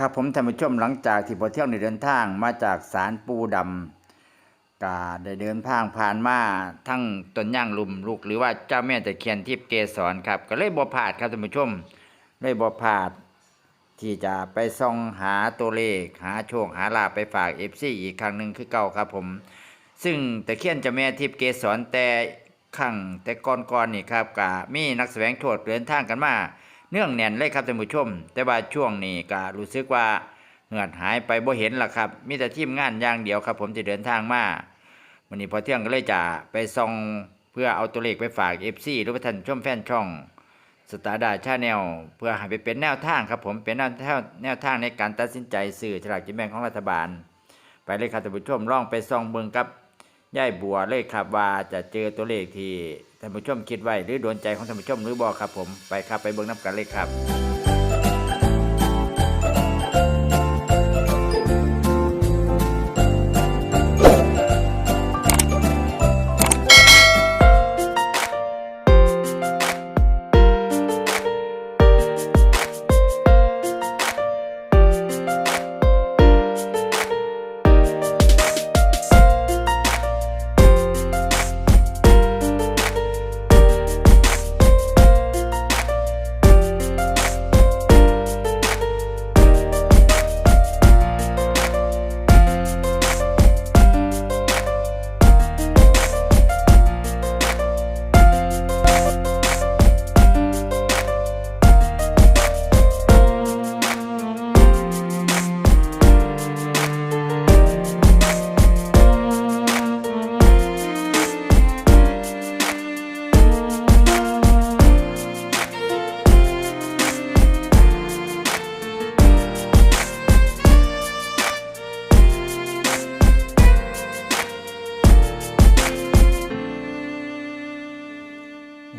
ครับผมท่านผู้ชมหลังจากที่พอเที่ยวในเดินทางมาจากศาลปูดำก็ได้เดินทางผ่านมาทั้งต้นย่างลุมลูกหรือว่าเจ้าแม่ตะเคียนทิพย์เกสรครับ ก็เลยบ่พลาดครับท่านผู้ชมเลยบ่พลาด ที่จะไปส่องหาตัวเลขหาโชคหาลาภไปฝากเอฟซีอีกครั้งหนึ่งคือเก่าครับผม ซึ่งตะเคียนเจ้าแม่ทิพย์เกสรแต่ครั้งแต่ก่อนๆนนี่ครับก็มีนักแสวงโชคเดินทางกันมา เนื่องแน่นเลยครับท่านผู้ชม แต่ว่าช่วงนี้ก็รู้สึกว่าเหือหายไปบ่เห็นละครับมีแต่ทีมงานอย่างเดียวครับ ผมที่เดินทางมาวันนี้พอเที่ยงก็เลยจะไปส่องเพื่อเอาตัวเลขไปฝาก FC หรือว่าท่านชมแฟนช่องสตาร์ดาชาแนลเพื่อให้ไปเป็นแนวทางครับผมเป็นแนวทางแนวทางในการตัดสินใจซื้อฉลากกินแบ่งของรัฐบาล ไปเลยครับท่านผู้ชมลองไปส่องเบิ่งกับ ย่ายบัวเลขครับว่าจะเจอตัวเลขที่ท่านผู้ชมคิดไว้หรือโดนใจของท่านผู้ชมหรือบอกครับผมไปครับไปเบิ้งน้ำกันเลยครับ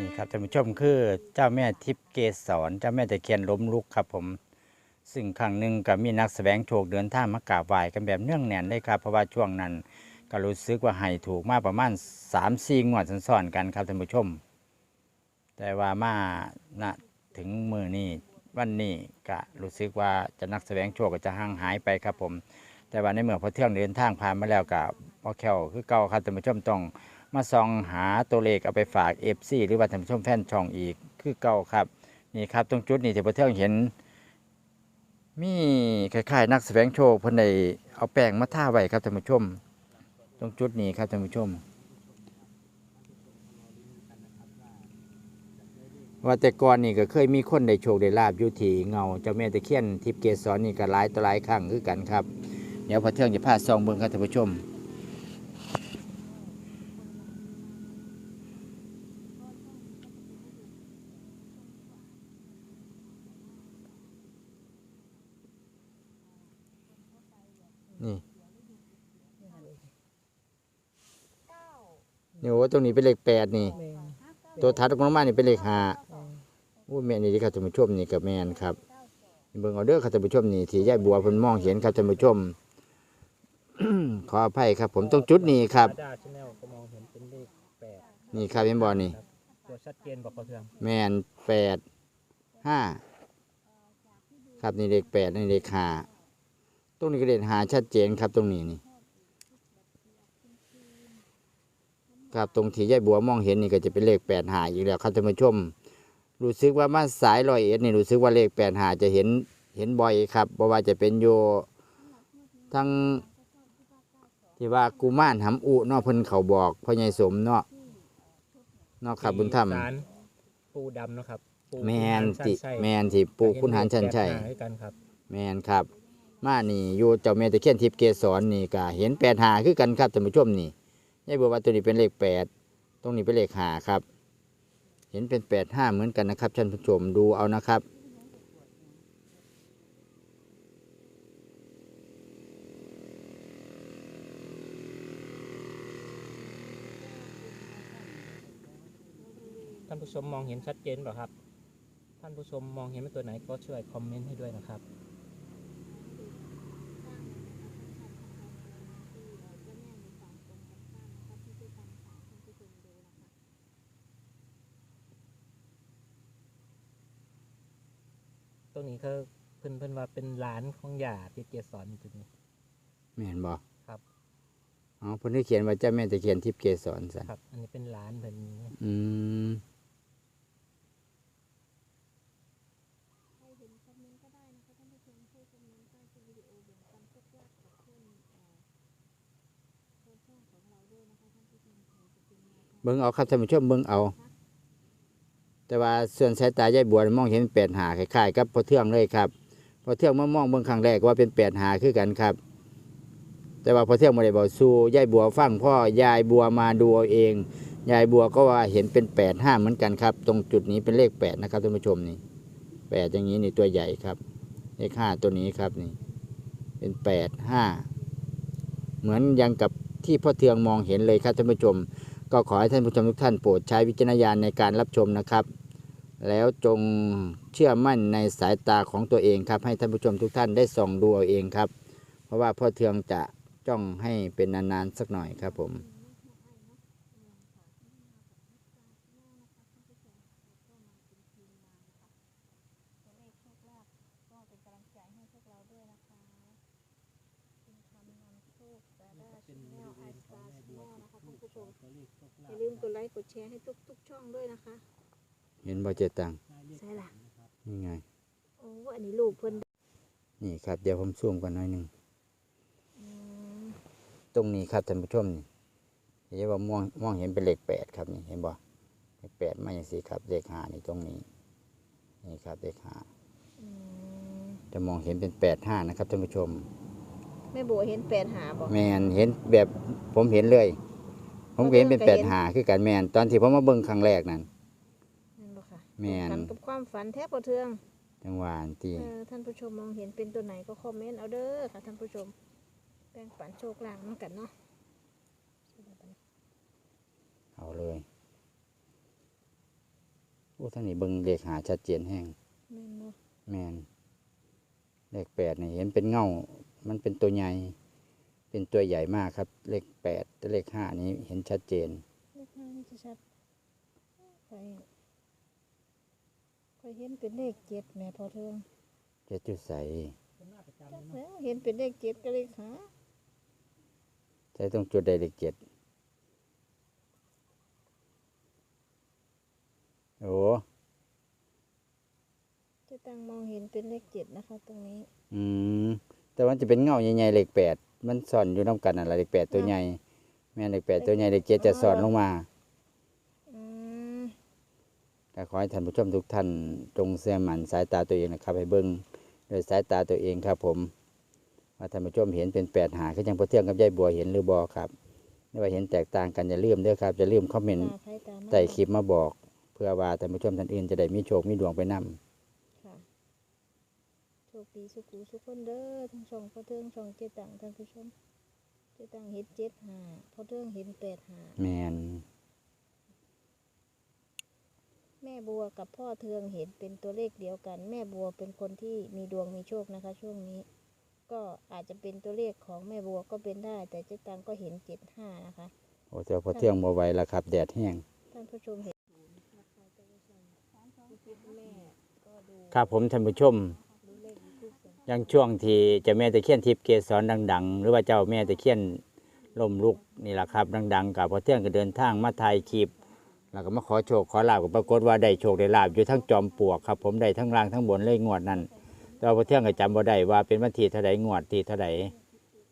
นี่ครับท่านผู้ชมคือเจ้าแม่ทิพย์เกสรเจ้าแม่ตะเคียนล้มลุกครับผม ซึ่งครั้งหนึ่งก็มีนักแสวงโชคเดินทางมากราบไหว้กันแบบเนื่องแน่นเลยครับเพราะว่าช่วงนั้นก็รู้สึกว่าให้ถูกมากประมาณ3ามสี่งวดซ้อนๆกันครับท่านผู้ชม แต่ว่ามาณถึงมือนี้วันนี้ก็รู้สึกว่าจะนักแสวงโชคก็จะห่างหายไปครับผม แต่ว่าในเมื่อพอเที่ยงเดินทางผ่านมาแล้วกับพอแควคือเก่าครับท่านผู้ชมต้อง มาส่องหาตัวเลขเอาไปฝากเอฟซีหรือว่าท่านผู้ชมแฟนช่องอีกคือเก่าครับนี่ครับตรงจุดนี้ที่พอเที่ยงเห็น มีคล้ายๆ นักแสวงโชคเพิ่นได้เอาแป้งมาท่าไว้ครับท่านผู้ชม ตรงจุดนี้ครับท่านผู้ชม ว่าแต่ก่อนนี่ก็เคยมีคนได้โชคได้ลาบอยู่ที่เงาเจ้าแม่ตะเคียนทิพย์เกสรนี่ก็หลายต่อหลายครั้งคือกันครับ เดี๋ยวพอเที่ยงจะพาซองเบิ่งครับท่านผู้ชม นี่โอ้ตรงนี้เป็นเลขแปดนี่ แม่นตัวทัดลงมานี่เป็นเลขห้าแม่นโอ้แม่นนี่ที่ครับท่านผู้ชมนี่กับแม่นครับเบิ่งเอาเด้อครับท่านผู้ชมนี่ที่ยายบัวเพิ่นมองเห็นครับท่านผู้ชม ขออภัยครับ ผมตรงจุดนี้ครับ ดาชแนลก็มองเห็นเป็นเลขแปดนี่ครับเห็นบ่นี่ครับตัวชัดเจนบอกกระเทืองแม่นแปดห้าครับนี่เลขแปดนี่เลขห้าตรงนี้ก็เลขห้าชัดเจนครับตรงนี้นี่ ครับตรงที่ยายบัวมองเห็นนี่ก็จะเป็นเลขแปดหาอีกแล้วครับท่านผู้ชม รู้สึกว่ามาสายลอยเอ็ดนี่รู้สึกว่าเลขแปดหาจะเห็นเห็นบ่อยครับเพราะว่าจะเป็นโยทั้งที่ว่ากุมารหำอุเนาะเพิ่นเขาบอกพ่อใหญ่สมเนาะเนาะครับบุญธรรมสารปูดำเนาะครับปูแมนชัติใช่แมนที่ปูคุณหารชันชัย เห็นเลขแปดห้าด้วยกันครับ แมนครับ มานี่อยู่เจ้าแม่ตะเคียนทิพย์เกสรนี่ก็เห็นแปดหาคือกันครับท่านผู้ชมนี่ ยายบัวว่าตัวนี้เป็นเลขแปดตรงนี้เป็นเลขหาครับ เห็นเป็นแปดห้าเหมือนกันนะครับท่านผู้ชมดูเอานะครับท่านผู้ชมมองเห็นชัดเจนเปล่าครับ ท่านผู้ชมมองเห็นเป็นตัวไหนก็ช่วยคอมเมนต์ให้ด้วยนะครับ ตัวนี้คือเพิ่นเพิ่นว่าเป็นหลานของยาที่เกสรอยู่จุดนี้ แม่นบ่ครับ อ๋อเพิ่นได้เขียนว่าเจ้าแม่ตะเคียนทิพย์เกสรซั่นครับ อันนี้เป็นหลานเพิ่นอืมใครเห็นคอมเมนต์ก็ได้นะคะท่านผู้ชมช่วยคอมเมนต์ใต้คลิปวิดีโอแบ่งปันทุกยากกับเพื่อนเอ่อเพื่อนช่องของเราด้วยนะคะท่านผู้ชมขอจะเป็นแนวทาง เบิ่งเอาครับท่านผู้ชมเบิ่งเอา แต่ว่าส่วนสายตายายบัวมองเห็นแปดหาคล้ายๆกับพอเทืองเลยครับพอเทืองมามองเบิ่งครั้งแรกว่าเป็นแปดหาคือกันครับ แต่ว่าพอเทืองบ่ได้บอกสู้ยายบัวฟังพ่อยายบัวมาดูเอาเอง ยายบัวก็ว่าเห็นเป็นแปดห้าเหมือนกันครับ ตรงจุดนี้เป็นเลขแปดนะครับท่านผู้ชมนี่แปดอย่างนี้นี่ตัวใหญ่ครับเลขห้าตัวนี้ครับนี่ เป็นแปดห้าเหมือนยังกับที่พ่อเทืองมองเห็นเลยครับท่านผู้ชม ก็ขอให้ท่านผู้ชมทุกท่านโปรดใช้วิจารณญาณในการรับชมนะครับ แล้วจงเชื่อมั่นในสายตาของตัวเองครับ ให้ท่านผู้ชมทุกท่านได้ส่องดูเอาเองครับ เพราะว่าพ่อเทืองจะจ้องให้เป็นนานๆสักหน่อยครับผม ตัวเลขโชคลาภก็เป็นกำลังใจให้พวกเราด้วยนะคะเป็นคำนำ โชคแต่ได้ชแนลไอสตาร์ชแนลนะคะท่านผู้ชมอย่าลืมกดไลค์กดแชร์ให้ทุกทุกๆช่องด้วยนะคะ เห็นบ่เจตังใช่ล่ะนี่ไง โอ้อันนี้ลูกเพิ่นนี่ครับ เดี๋ยวผมซูมกันหน่อยหนึ่ง อืมตรงนี้ครับท่านผู้ชมนี่เห็นว่ามองมองเห็นเป็นเลขแปดครับนี่เห็นบ่เลขแปดมาอย่างสี่ครับเลขห้านี่ตรงนี้ นี่ครับเลขห้าอืมจะมองเห็นเป็นแปดห้านะครับท่านผู้ชม แม่บัวเห็นแปดหาบอก แมนเห็นแบบผมเห็นเลย ผมก็เห็นเป็นก็แปเห็ดนหาคือกันแมนตอนที่ผมมาเบิ่งครั้งแรกนั่นนั่นบ่ค่ะแม่นตรงกันกับความฝันแทบบ่เทืองจังหวะที่เออท่านผู้ชมมองเห็นเป็นตัวไหนก็คอมเมนต์เอาเด้อค่ะท่านผู้ชมแบ่งปันโชคลางน้ำกันเนาะเอาเลยโอ้ท่านนี่เบิ่งเลขหาชัดเจนแห้งแม่นบ่แมนเลขแปดนี่เห็นเป็นเงา มันเป็นตัวใหญ่ เป็นตัวใหญ่มากครับ เลขแปดแต่เลขห้านี้เห็นชัดเจน เลขห้านี่จะชัดไปคอยเห็นเป็นเลขเจ็ดแม่พอเทืองเจ็ดจุดใสจักแล้วเห็นเป็นเลขเจ็ดก็เลขหาใช้ตรงจุดใดเลขเจ็ดโอ้เจะตังมองเห็นเป็นเลขเจ็ดนะคะ ตรงนี้ อืม แต่ว่าจะเป็นเงาใหญ่ๆเลขแปดมันซ่อนอยู่น้ำกันอะไรเลขแปดตัวใหญ่แม่นเลขแปดตัวใหญ่เลขเจ็ดจะซ่อนลงมาอืมก็ขอให้ท่านผู้ชมทุกท่านจงเสื่อมันสายตาตัวเองนะครับ ให้เบิ้งโดยสายตาตัวเองครับ ผมว่าท่านผู้ชมเห็นเป็นแปดหาก็ยังพอเที่ยงกับยายบัวเห็นหรือบอครับไม่ว่าเห็นแตกต่างกันอย่าลืมเด้อครับอย่าลืมคอมเมนต์ตาใครตามันใต้คลิปมาบอก เพื่อว่าท่านผู้ชมท่านอื่นจะได้มีโชคมีดวงไปนํค่ะโช คดีสุขุสุขคนเด้อทั้งช่องพอเทืองช่องเจตังท่านผู้ชมเจตังเห็นเจ็ดหาพอเทืองเห็นแปดหาแมนแม่บัวกับพ่อเทืองเห็นเป็นตัวเลขเดียวกัน แม่บัวเป็นคนที่มีดวงมีโชคนะคะ ช่วงนี้ ก็อาจจะเป็นตัวเลขของแม่บัวก็เป็นได้ แต่เจ๊ตังก็เห็นเจ็ดห้านะคะโอ้เจ้าพอเที่ยงบ่ไหวแล้วครับ แดดแห้งท่านผู้ชมเห็นแม่ก็ดูครับผมท่านผู้ชม ยังช่วงที่เจ้าแม่ตะเคียนทิพย์เกสรดัง ๆ หรือว่าเจ้าแม่ตะเคียนล่มลุกนี่แหละครับ ดัง ๆ กับพอเที่ยงก็เดินทางมาถ่ายคลิปแล้วก็มาขอโชคขอลาบก็ปรากฏว่าได้โชคได้ลาบอยู่ทั้งจอมปลวกครับ ผมได้ทั้งล่างทั้งบนเลยงวดนั้นแต่ว่าพอเที่ยงก็จำบ่ได้ว่าเป็นวันที่เท่าใดงวดที่เท่าใด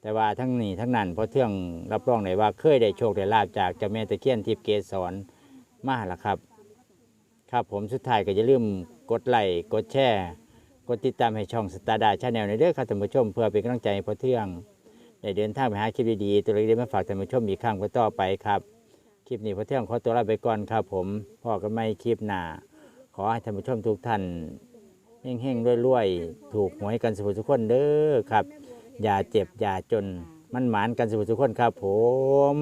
แต่ว่าทั้งนี้ทั้งนั้นพอเที่ยงรับรองได้ว่าเคยได้โชคได้ลาบจากเจ้าแม่ตะเคียนทิพย์เกสรมาแล้วครับ ครับผมสุดท้ายก็อย่าลืมกดไลค์กดแชร์ ดติดตามให้ช่องสตาร์ดาชาแนลในเด้อครับท่านผู้ชม เพื่อเป็นกำลังใจให้พอเที่ยงได้เดินทางไปหาคลิปดีๆตัวเล็กๆมาฝากท่านผู้ชมอีกครั้งก็ต่อไปครับคลิปนี้พอเที่ยงขอตัวลาไปก่อนครับผมพ่อกันไม่คลิปหน้าขอให้ท่านผู้ชมทุกท่านเฮงๆรวยๆถูกหวยกันสุขทุกคนเด้อครับ อย่าเจ็บอย่าจนมันหมานกันสุขทุกคนครับผม